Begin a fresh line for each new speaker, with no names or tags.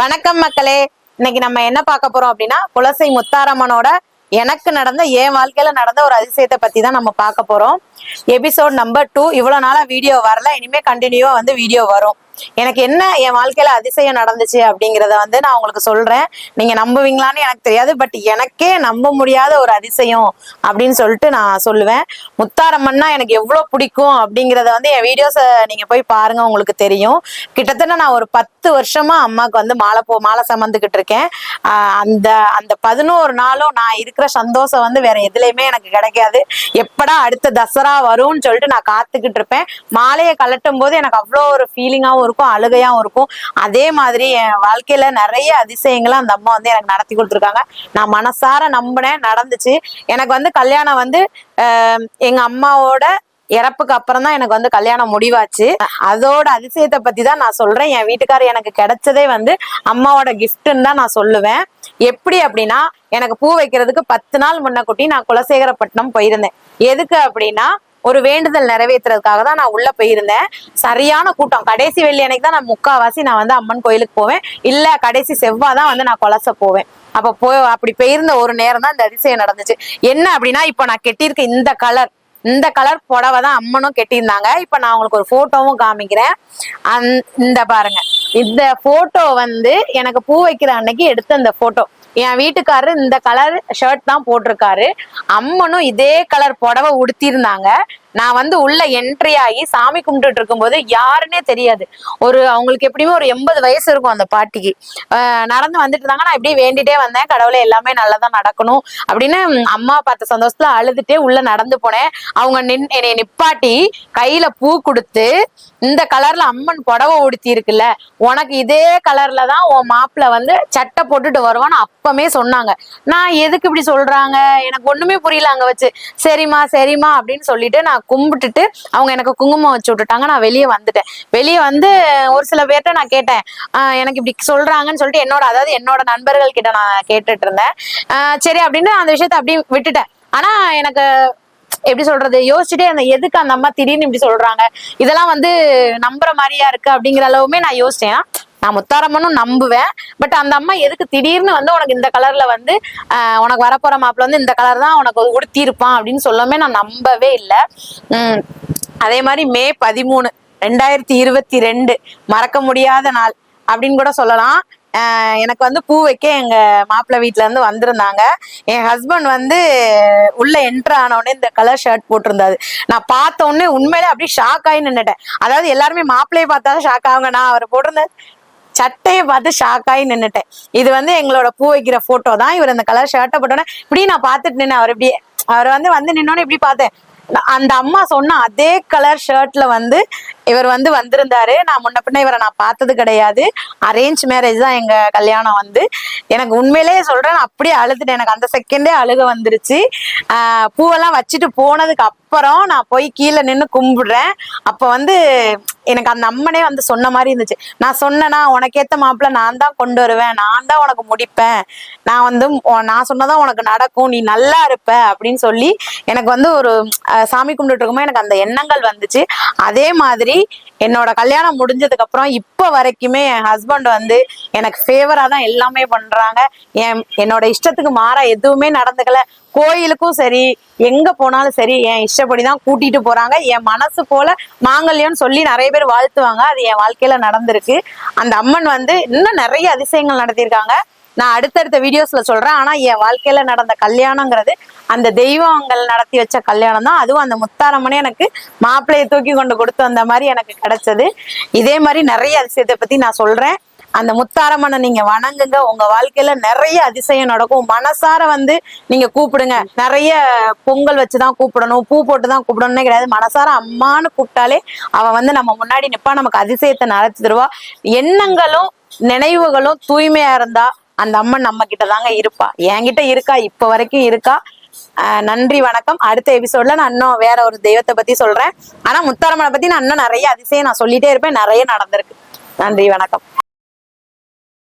வணக்கம் மக்களே. இன்னைக்கு நம்ம என்ன பார்க்க போறோம் அப்படின்னா குலசை முத்தாரம்மனோட எனக்கு நடந்த என் வாழ்க்கையில நடந்த ஒரு அதிசயத்தை பத்தி தான் நம்ம பார்க்க போறோம். எபிசோட் நம்பர் டூ இவ்வளவு நாளா வீடியோ வரல. இனிமே கண்டினியூவா வந்து வீடியோ வரும். எனக்கு என்ன என் வாழ்க்கையில அதிசயம் நடந்துச்சு அப்படிங்கிறத வந்து நான் உங்களுக்கு சொல்றேன். நீங்க நம்புவீங்களான்னு எனக்கு தெரியாது பட் எனக்கே நம்ப முடியாத ஒரு அதிசயம் அப்படின்னு சொல்லிட்டு நான் சொல்லுவேன். முத்தாரம்மன்னா எனக்கு எவ்வளவு பிடிக்கும் அப்படிங்கிறத வந்து என் வீடியோஸை நீங்க போய் பாருங்க உங்களுக்கு தெரியும். கிட்டத்தட்ட நான் ஒரு பத்து வருஷமா அம்மாவுக்கு வந்து மாலை போ மாலை சமந்துக்கிட்டு இருக்கேன். ஆஹ் அந்த அந்த பதினோரு நாளும் நான் இருக்கிற சந்தோஷம் வந்து வேற எதுலையுமே எனக்கு கிடைக்காது. எப்படா அடுத்த தசரா வரும்னு சொல்லிட்டு நான் காத்துக்கிட்டு இருப்பேன். மாலையை கலட்டும் போது எனக்கு அவ்வளோ ஒரு ஃபீலிங்காகவும் இருக்கும் அழுகையாகவும் இருக்கும். அதே மாதிரி என் வாழ்க்கையில நிறைய அதிசயங்களை அந்த அம்மா வந்து எனக்கு நடத்தி கொடுத்துருக்காங்க. நான் மனசார நம்பினேன் நடந்துச்சு. எனக்கு வந்து கல்யாணம் வந்து எங்க அம்மாவோட இறப்புக்கு அப்புறம் தான் எனக்கு வந்து கல்யாணம் முடிவாச்சு. அதோட அதிசயத்தை பத்தி தான் நான் சொல்றேன். என் வீட்டுக்காரர் எனக்கு கிடைச்சதே வந்து அம்மாவோட கிஃப்ட்னு தான் நான் சொல்லுவேன். எப்படி அப்படின்னா எனக்கு பூ வைக்கிறதுக்கு பத்து நாள் முன்ன கூட்டி நான் குலசேகரப்பட்டினம் போயிருந்தேன். எதுக்கு அப்படின்னா ஒரு வேண்டுதல் நிறைவேற்றுறதுக்காக தான் நான் உள்ள போயிருந்தேன். சரியான கூட்டம். கடைசி வெள்ளி அன்னைக்கு தான் நான் முக்காவாசி நான் வந்து அம்மன் கோயிலுக்கு போவேன். இல்ல கடைசி செவ்வாய் தான் வந்து நான் கொலச போவேன். அப்ப போய் அப்படி போயிருந்த ஒரு நேரம் தான் இந்த அதிசயம் நடந்துச்சு. என்ன அப்படின்னா இப்போ நான் கெட்டியிருக்க இந்த கலர் இந்த கலர் புடவை தான் அம்மனும் கெட்டியிருந்தாங்க. இப்ப நான் உங்களுக்கு ஒரு போட்டோவும் காமிக்கிறேன். அந் இந்த பாருங்க. இந்த போட்டோ வந்து எனக்கு பூ வைக்கிற அன்னைக்கு எடுத்த அந்த போட்டோ என் வீட்டுக்காரரு இந்த கலர் ஷர்ட் தான் போட்டிருக்காரு. அம்மனும் இதே கலர் புடவை உடுத்திருந்தாங்க நான் வந்து உள்ள என்ட்ரி ஆகி சாமி கும்பிட்டுட்டு இருக்கும்போது யாருன்னே தெரியாது. ஒரு அவங்களுக்கு எப்படியுமே ஒரு எண்பது வயசு இருக்கும் அந்த பாட்டிக்கு. நடந்து வந்துட்டு இருந்தாங்க. நான் இப்படியே வேண்டிட்டே வந்தேன். கடவுளை எல்லாமே நல்லதா நடக்கணும் அப்படின்னு அம்மா பார்த்த சந்தோஷத்துல அழுதுட்டே உள்ள நடந்து போனேன். அவங்க நின் என்னை நிப்பாட்டி கையில பூ கொடுத்து இந்த கலர்ல அம்மன் புடவை உடுத்தி இருக்குல்ல உனக்கு இதே கலர்ல தான் உன் மாப்பிள்ள வந்து சட்டை போட்டுட்டு வருவான்னு அப்பமே சொன்னாங்க. நான் எதுக்கு இப்படி சொல்றாங்க? எனக்கு ஒண்ணுமே புரியல அங்க வச்சு. சரிம்மா சரிம்மா அப்படின்னு சொல்லிட்டு நான் கும்பிட்டுட்டு அவங்க எனக்கு குங்குமம் வச்சு விட்டுட்டாங்க. நான் வெளியே வந்துட்டேன். வெளியே வந்து ஒரு சில பேர்ட்ட நான் கேட்டேன். எனக்கு இப்படி சொல்றாங்கன்னு சொல்லிட்டு என்னோட அதாவது என்னோட நண்பர்கள் கிட்ட நான் கேட்டுட்டு இருந்தேன். சரி அப்படின்னு அந்த விஷயத்த அப்படியே விட்டுட்டேன். ஆனா எனக்கு எப்படி சொல்றது? யோசிச்சுட்டே அந்த எதுக்கு அந்த அம்மா திடீர்னு இப்படி சொல்றாங்க? இதெல்லாம் வந்து நம்புற மாதிரியா இருக்கு அப்படிங்கிற அளவுமே நான் யோசிச்சேன். நான் முத்தாரம்மனும் நம்புவேன். பட் அந்த அம்மா எதுக்கு திடீர்னு வந்து உனக்கு இந்த கலர்ல வந்து உனக்கு வரப்போற மாப்பிள்ள வந்து இந்த கலர் தான் உனக்கு உடுத்தியிருப்பான் அப்படின்னு சொல்லவே நான் நம்பவே இல்லை. உம் அதே மாதிரி மே பதிமூணு ரெண்டாயிரத்தி இருபத்தி ரெண்டு மறக்க முடியாத நாள் அப்படின்னு கூட சொல்லலாம். எனக்கு வந்து பூ வைக்க எங்க மாப்பிள்ளை வீட்ல இருந்து வந்திருந்தாங்க. என் ஹஸ்பண்ட் வந்து உள்ள என்ட்ரு ஆனவுடனே உடனே இந்த கலர் ஷர்ட் போட்டிருந்தாரு. நான் பார்த்த உடனே உண்மையிலே அப்படியே ஷாக் ஆகி நின்னுட்டேன். அதாவது எல்லாருமே மாப்பிள்ளையை பார்த்தாலும் ஷாக் ஆகுங்க நான் அவர் போட்டிருந்த சட்டையை பார்த்து ஷாக் ஆகி நின்னுட்டேன். இது வந்து எங்களோட பூ வைக்கிற போட்டோ தான். இவர் அந்த கலர் ஷர்ட்டை போட்டோன்னே இப்படி நான் பார்த்துட்டு நின்னேன். அவர் இப்படியே அவர் வந்து வந்து நின்னோன்னு இப்படி பார்த்தேன். அந்த அம்மா சொன்ன அதே கலர் ஷர்ட்ல வந்து இவர் வந்து வந்திருந்தாரு. நான் முன்ன பின்ன இவரை நான் பார்த்தது கிடையாது. அரேஞ்ச் மேரேஜ் தான் எங்க கல்யாணம் வந்து. எனக்கு உண்மையிலேயே சொல்றேன் நான் அப்படியே அழுதுட்டேன். எனக்கு அந்த செகண்டே அழுக வந்துருச்சு. ஆஹ் பூவெல்லாம் வச்சுட்டு போனதுக்கு அப்புறம் நான் போய் கீழே நின்று கும்பிடுறேன். அப்ப வந்து எனக்கு அந்த அம்மனே வந்து சொன்ன மாதிரி இருந்துச்சு. நான் சொன்னேன்னா உனக்கேத்த மாப்பிள்ள நான் தான் கொண்டு வருவேன். நான் தான் உனக்கு முடிப்பேன். நான் வந்து நான் சொன்னதான் உனக்கு நடக்கும். நீ நல்லா இருப்ப. அப்படின்னு சொல்லி எனக்கு வந்து ஒரு சாமி கும்பிட்டு இருக்கும்போது எனக்கு அந்த எண்ணங்கள் வந்துச்சு. அதே மாதிரி என்னோட கல்யாணம் முடிஞ்சதுக்கு அப்புறம் இப்ப வரைக்குமே என் ஹஸ்பண்ட் வந்து எனக்கு ஃபேவரா தான் எல்லாமே பண்றாங்க. என் என்னோட இஷ்டத்துக்கு மாறா எதுவுமே நடந்துக்கல. கோயிலுக்கும் சரி எங்க போனாலும் சரி என் இஷ்டப்படி தான் கூட்டிட்டு போறாங்க. என் மனசு போல மாங்கல்யம்னு சொல்லி நிறைய பேர் வாழ்த்துவாங்க. அது என் வாழ்க்கையில நடந்திருக்கு. அந்த அம்மன் வந்து இன்னும் நிறைய அதிசயங்கள் நடத்தியிருக்காங்க. நான் அடுத்தடுத்த வீடியோஸ்ல சொல்றேன். ஆனா என் வாழ்க்கையில நடந்த கல்யாணங்கிறது அந்த தெய்வங்கள் நடத்தி வச்ச கல்யாணம் தான். அதுவும் அந்த முத்தாரம்மனே எனக்கு மாப்பிள்ளையை தூக்கி கொண்டு கொடுத்து வந்த மாதிரி எனக்கு கிடைச்சது. இதே மாதிரி நிறைய அதிசயத்தை பத்தி நான் சொல்றேன். அந்த முத்தாரம்மனை நீங்க வணங்குங்க. உங்க வாழ்க்கையில நிறைய அதிசயம் நடக்கும். மனசார வந்து நீங்க கூப்பிடுங்க. நிறைய பொங்கல் வச்சுதான் கூப்பிடணும். பூ போட்டு தான் கூப்பிடணும்னே கிடையாது. மனசார அம்மான்னு கூப்பிட்டாலே அவ வந்து நம்ம முன்னாடி நிப்பா. நமக்கு அதிசயத்தை நடத்தி தருவா எண்ணங்களும் நினைவுகளும் தூய்மையா இருந்தா அந்த அம்மன் நம்ம கிட்ட தாங்க இருப்பா. என்கிட்ட இருக்கா? இப்ப வரைக்கும் இருக்கா? நன்றி வணக்கம். அடுத்த எபிசோட்ல நான் இன்னும் வேற ஒரு தெய்வத்தை பத்தி சொல்றேன். ஆனா முத்தாரம்மனை பத்தி நான் இன்னும் நிறைய அதிசயம் நான் சொல்லிட்டே இருப்பேன். நிறைய நடந்திருக்கு. நன்றி வணக்கம்.